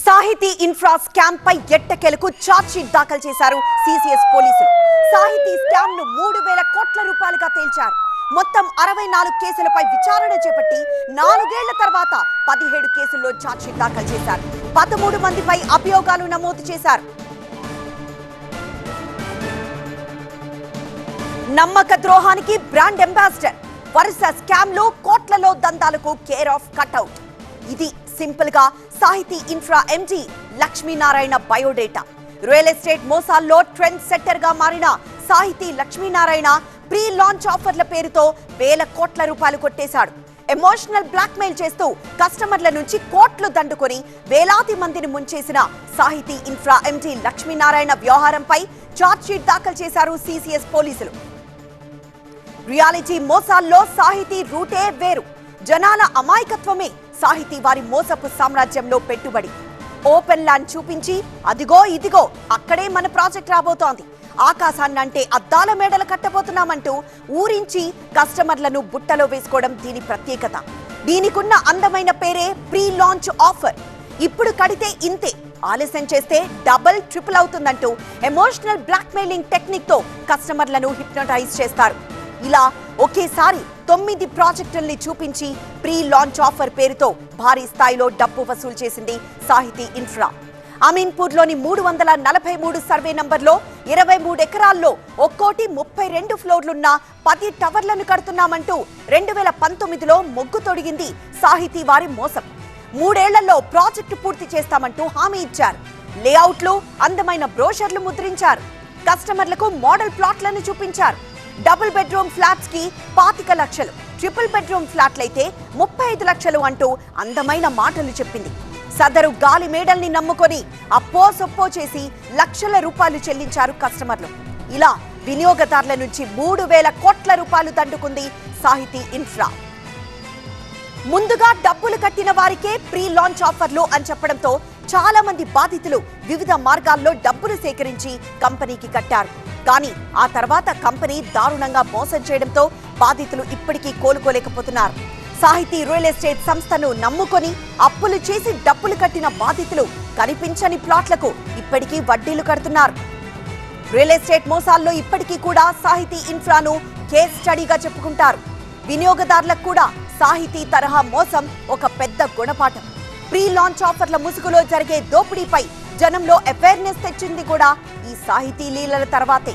సాహితీ infra scam పై ఎట్టకేలకు charge sheet దాఖలు చేశారు సిసిఎస్ పోలీసులు. సాహితీ స్కామ్ను మూడు వేల కోట్ల రూపాయలుగా తేల్చారు. మొత్తం అరవై నాలుగు కేసులపై విచారణ చేపట్టి నాలుగేళ్ళ తర్వాత పదిహేడు కేసుల్లో ఛార్జ్ షీట్ దాఖలు చేశారు. పదమూడు మందిపై అభియోగాలు నమోదు చేశారు. నమ్మక ద్రోహానికి బ్రాండ్ అంబాసిడర్. వరుస స్కామ్లు కోట్లలో దందాలకు కేర్ ఆఫ్ కట్అవుట్. ఇది సింపుల్గా Sahithi Infra MD Lakshminarayana biodata. Real estate మోసాల్లో trend సెట్టర్గా మారిన సాహితీ లక్ష్మీనారాయణ ప్రీ లాంచ్ ఆఫర్ల పేరుతో వేల కోట్ల రూపాయలు కొట్టేశాడు. ఎమోషనల్ బ్లాక్మెయిల్ చేస్తూ కస్టమర్ల నుంచి కోట్లు దండుకొని వేలాది మందిని ముంచేసిన సాహితీ ఇన్ఫ్రా ఎండి లక్ష్మీనారాయణ వ్యవహారంపై చార్జ్షీట్ దాఖలు చేశారు సిసిఎస్ పోలీసులు. రియాలిటీ మోసాల్లో సాహితీ రూటే వేరు. జనాల అమాయకత్వమే సాహితీ వారి మోసపు సామ్రాజ్యంలో పెట్టుబడి. ఓపెన్ ల్యాండ్ చూపించి అదిగో ఇదిగో అక్కడే మన ప్రాజెక్ట్ రాబోతోంది. ఆకాశాన్ని అంటే అద్దాల మేడలు కట్టబోతున్నామంటూ ఊరించి కస్టమర్లను బుట్టలో వేసుకోవడం దీని ప్రత్యేకత. దీనికున్న అందమైన పేరే ప్రీ లాంచ్ ఆఫర్. ఇప్పుడు కడితే ఇంతే. ఆలస్యం చేస్తే డబల్ ట్రిపుల్ అవుతుందంటూ ఎమోషనల్ బ్లాక్మెయిలింగ్ టెక్నిక్తో కస్టమర్లను హిప్నటైజ్ చేస్తారు. ఇలా ఒకేసారి తొమ్మిది ప్రాజెక్టుల్ని చూపించి ప్రీ లాంచ్ ఆఫర్ పేరుతో భారీ స్థాయిలో డబ్బు వసూలు చేసింది సాహితీ ఇన్ఫ్రా. అమీన్పూర్లోని మూడు వందల నలభై మూడు సర్వే నంబర్లో ఇరవై మూడు ఎకరాల్లో ఒక్కోటి ముప్పై రెండు ఫ్లోర్లున్న పది టవర్లను కడుతున్నామంటూ రెండు వేల పంతొమ్మిదిలో మొగ్గు తొడిగింది సాహితీ వారి మోసం. మూడేళ్ళలో ప్రాజెక్టు పూర్తి చేస్తామంటూ హామీ ఇచ్చారు. లేఅవుట్లు అందమైన బ్రోషర్లు ముద్రించారు. కస్టమర్లకు మోడల్ ప్లాట్లను చూపించారు. డబుల్ బెడ్రూమ్ ఫ్లాట్స్కి పాతిక లక్షలు. ట్రిపుల్ బెడ్రూమ్ ఫ్లాట్లయితే ముప్పై ఐదు లక్షలు అంటూ అందమైన మాటలు చెప్పింది. సదరు గాలి మేడల్ని నమ్ముకొని అప్పో సొప్పో చేసి లక్షల రూపాయలు చెల్లించారు కస్టమర్లు. ఇలా వినియోగదారుల నుంచి మూడు వేల కోట్ల రూపాయలు దండుకుంది సాహితీ ఇన్ఫ్రా. ముందుగా డబ్బులు కట్టిన వారికే ప్రీ లాంచ్ ఆఫర్లు అని చెప్పడంతో చాలా మంది బాధితులు వివిధ మార్గాల్లో డబ్బులు సేకరించి కంపెనీకి కట్టారు. కానీ ఆ తర్వాత కంపెనీ దారుణంగా మోసం చేయడంతో బాధితులు ఇప్పటికీ కోలుకోలేకపోతున్నారు. సాహితీ రియల్ ఎస్టేట్ సంస్థను నమ్ముకొని అప్పులు చేసి డబ్బులు కట్టిన బాధితులు కనిపించని ప్లాట్లకు ఇప్పటికీ వడ్డీలు కడుతున్నారు. రియల్ ఎస్టేట్ మోసాల్లో ఇప్పటికీ కూడా సాహితీ ఇన్ఫ్రాను కేస్ స్టడీగా చెప్పుకుంటారు. వినియోగదారులకు కూడా సాహితీ తరహా మోసం ఒక పెద్ద గుణపాఠం. ప్రీ లాంచ్ ఆఫర్ల ముసుగులో జరిగే దోపిడీపై జనంలో అవేర్నెస్ తెచ్చింది కూడా ఈ సాహితీ లీలల తర్వాతే.